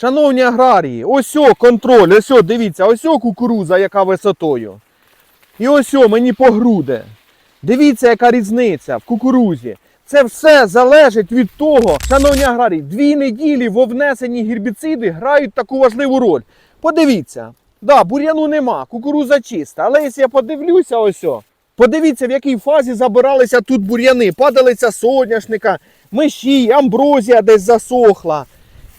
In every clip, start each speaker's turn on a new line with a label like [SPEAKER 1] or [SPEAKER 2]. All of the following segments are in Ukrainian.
[SPEAKER 1] Шановні аграрії, ось о, контроль, ось о, дивіться, ось о кукуруза, яка висотою. І ось о, мені по груди. Дивіться, яка різниця в кукурузі. Це все залежить від того, шановні аграрії, дві неділі во внесенні гербіциди грають таку важливу роль. Подивіться, да, бур'яну нема, кукуруза чиста. Але якщо я подивлюся, ось о, подивіться, в якій фазі забиралися тут бур'яни. Падалиця соняшника, миші, амброзія десь засохла.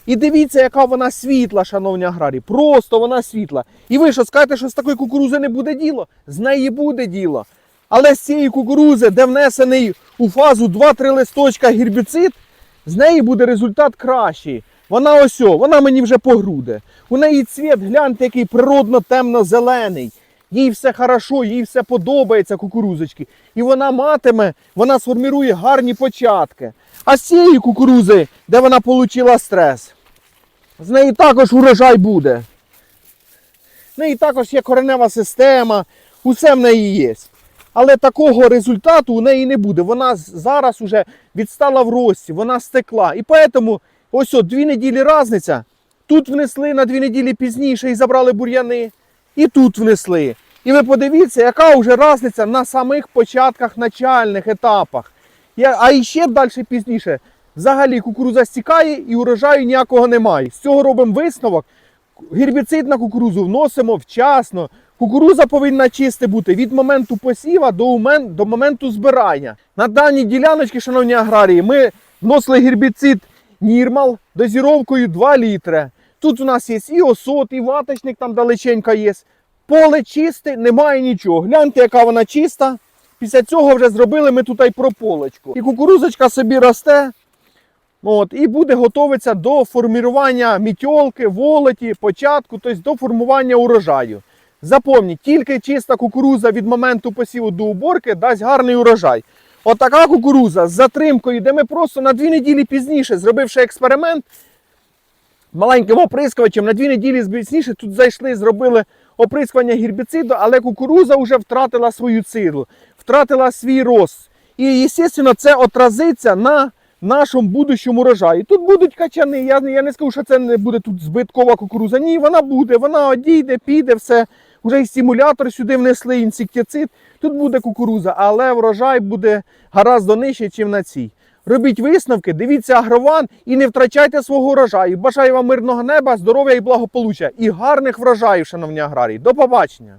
[SPEAKER 1] І дивіться, яка вона світла, шановні аграрії. Просто вона світла. І ви що скажете, що з такої кукурузи не буде діло? З неї буде діло. Але з цієї кукурузи, де внесений у фазу 2-3 листочка гербіцид, з неї буде результат кращий. Вона ось, вона мені вже по груди. У неї цвіт, гляньте, який природно темно-зелений. Їй все хорошо, їй все подобається, кукурузочки. І вона матиме, вона сформірує гарні початки. А з цієї кукурузи, де вона отримала стрес, з неї також урожай буде. В неї також є коренева система, усе в неї є. Але такого результату у неї не буде. Вона зараз уже відстала в рості, вона стекла. І тому ось от дві неділі різниця. Тут внесли на дві неділі пізніше і забрали бур'яни. І тут внесли. І ви подивіться, яка вже різниця на самих початках начальних етапах. А іще далі пізніше. Взагалі кукуруза стікає і урожаю ніякого немає. З цього робимо висновок. Гербіцид на кукурузу вносимо вчасно. Кукуруза повинна чисте бути від моменту посіва до, умен- до моменту збирання. На даній діляночці, шановні аграрії, ми вносили гербіцид Нірмал дозіровкою 2 літри. Тут у нас є і осот, і ваточник там далеченько є. Поле чисте, немає нічого. Гляньте, яка вона чиста. Після цього вже зробили ми тут і прополочку. І кукурузочка собі росте. От, і буде готуватися до формування мітьолки, волоті, початку, тобто до формування урожаю. Запомніть, тільки чиста кукуруза від моменту посіву до уборки дасть гарний урожай. Отака кукуруза з затримкою, де ми просто на дві неділі пізніше, зробивши експеримент, маленьким оприскувачем на дві неділі пізніше тут зайшли, зробили оприскування гербіциду, але кукуруза вже втратила свою силу, втратила свій рост. І, звісно, це отразиться на нашому будущому урожаї. Тут будуть качани. Я, я не скажу, що це не буде тут збиткова кукуруза. Ні, вона буде, вона одійде, піде, все. Уже і стимулятор сюди внесли, інсектицид. Тут буде кукуруза, але врожай буде гораздо нижче, ніж на цій. Робіть висновки, дивіться агрован і не втрачайте свого урожаю. Бажаю вам мирного неба, здоров'я і благополуччя і гарних врожаїв, шановні аграрії. До побачення!